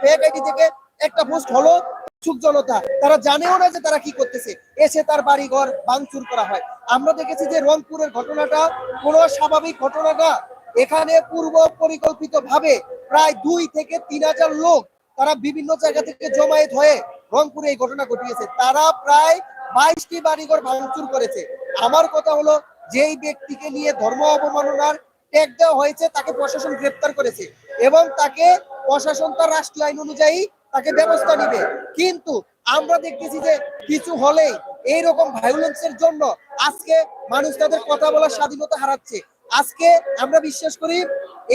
Fake ID থেকে একটা post হলো সুখ জনতা। তারা জানেও না যে তারা কি করতেছে। এসে তার বাড়ি ঘর ভাঙচুর করা হয়। আমরা দেখেছি যে রংপুরের ঘটনাটা কোনো স্বাভাবিক ঘটনা না এখানে পূর্ব পরিকল্পিত ভাবে প্রায় দুই থেকে তিন হাজার লোক তারা বিভিন্ন জায়গা থেকে জমায়েত হয়ে রংপুরে এই ঘটনা ঘটিয়েছে। তারা প্রায় বাইশটি বাড়িঘর ভাঙচুর করেছে। আমার কথা হলো, যেই ব্যক্তিকে নিয়ে ধর্ম অবমাননার ট্যাগ দেওয়া হয়েছে, তাকে প্রশাসন গ্রেপ্তার করেছে এবং তাকে প্রশাসন তার রাষ্ট্রীয় আইন অনুযায়ী তাকে ব্যবস্থা নিবে। কিন্তু আমরা দেখতেছি যে কিছু হলেই এইরকম ভায়োলেন্সের জন্য আজকে মানুষ তাদের কথা বলার স্বাধীনতা হারাচ্ছে। আজকে আমরা বিশ্বাস করি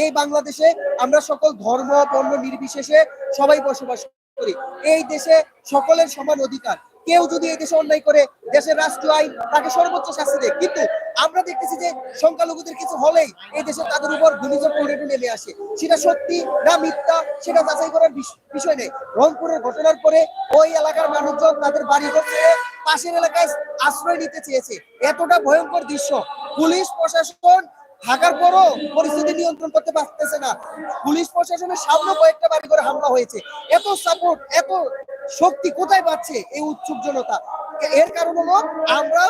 এই বাংলাদেশে আমরা সকল ধর্ম বর্ণ নির্বিশেষে সবাই বসবাস করি। এই দেশে সকলের সমান অধিকার। কেউ যদি এই দেশে অন্যায় করে, দেশের রাষ্ট্রীয় আইন তাকে সর্বোচ্চ শাস্তি দেয়। কিন্তু আমরা দেখতেছি যে সংখ্যালঘুদের কিছু হলেই এই দেশে তাদের উপর ঘূর্ণিঝড় নেমে আসে। সেটা সত্যি না মিথ্যা, সেটা যাচাই করার বিষয় নেই। রংপুরের ঘটনার পরে ওই এলাকার মানুষজন তাদের বাড়ি ঘর পাশের এলাকায় আশ্রয় নিতে চেয়েছে। এতটা ভয়ঙ্কর দৃশ্য। পুলিশ প্রশাসন থাকার পরও পরিস্থিতি নিয়ন্ত্রণ করতে পারতেছে না। পুলিশ প্রশাসনের সামনে কয়েকটা বাড়ি করে হামলা হয়েছে। এত সাপোর্ট এত শক্তি কোথায় পাচ্ছে এই উৎসুক জনতা? এর কারণ হলো আমরা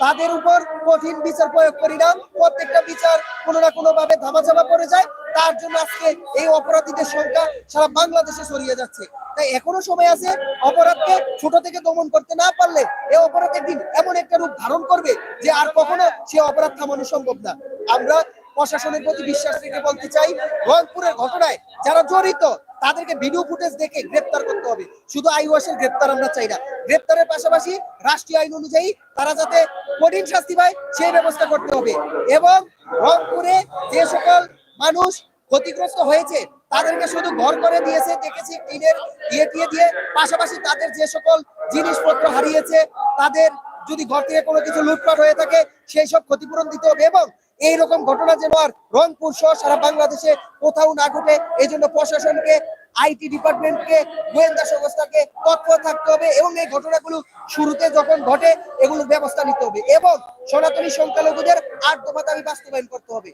তাদের উপর কঠিন বিচার প্রয়োগ করি না। প্রত্যেকটা বিচার কোনো না কোনো ভাবে ধামাচাপা পড়ে যায়। তার জন্য আজকে এই অপরাধীদের সংখ্যা সারা বাংলাদেশে ছড়িয়ে যাচ্ছে। তাই এখনও সময় আছে অপরাধকে ছোট থেকে দমন করতে না পারলে এই অপরাধ একদিন এমন একটা রূপ ধারণ করবে যে আর কখনো সে অপরাধ থামানো সম্ভব না। আমরা প্রশাসনের প্রতি বিশ্বাস রেখে বলতে চাই, রংপুরের ঘটনায় যারা জড়িত তাদেরকে ভিডিও ফুটেজ দেখে গ্রেপ্তার করতে হবে। শুধু আইওয়াসের গ্রেপ্তার আমরা চাই না। গ্রেপ্তারের পাশাপাশি রাষ্ট্রীয় আইন অনুযায়ী তারা যাতে কঠিন শাস্তি পায়, সেই ব্যবস্থা করতে হবে। এবং রংপুরে যে সকল মানুষ ক্ষতিগ্রস্ত হয়েছে, তাদেরকে শুধু ঘর করে দিয়েছে, দেখেছি টিনের দিয়ে দিয়ে দিয়ে। পাশাপাশি তাদের যে সকল জিনিসপত্র হারিয়েছে, তাদের যদি ঘর থেকে কোনো কিছু লুটপাট হয়ে থাকে, সেই সব ক্ষতিপূরণ দিতে হবে এবং এইরকম ঘটনা যেন আর রংপুর সহ সারা বাংলাদেশে কোথাও না ঘটে এই জন্য প্রশাসনকে আইটি ডিপার্টমেন্টকে, গোয়েন্দা সংস্থাকে তৎপর থাকতে হবে এবং এই ঘটনাগুলো শুরুতে যখন ঘটে, এগুলোর ব্যবস্থা নিতে হবে এবং সনাতনী সংখ্যালঘুদের আট দফা দাবি বাস্তবায়ন করতে হবে।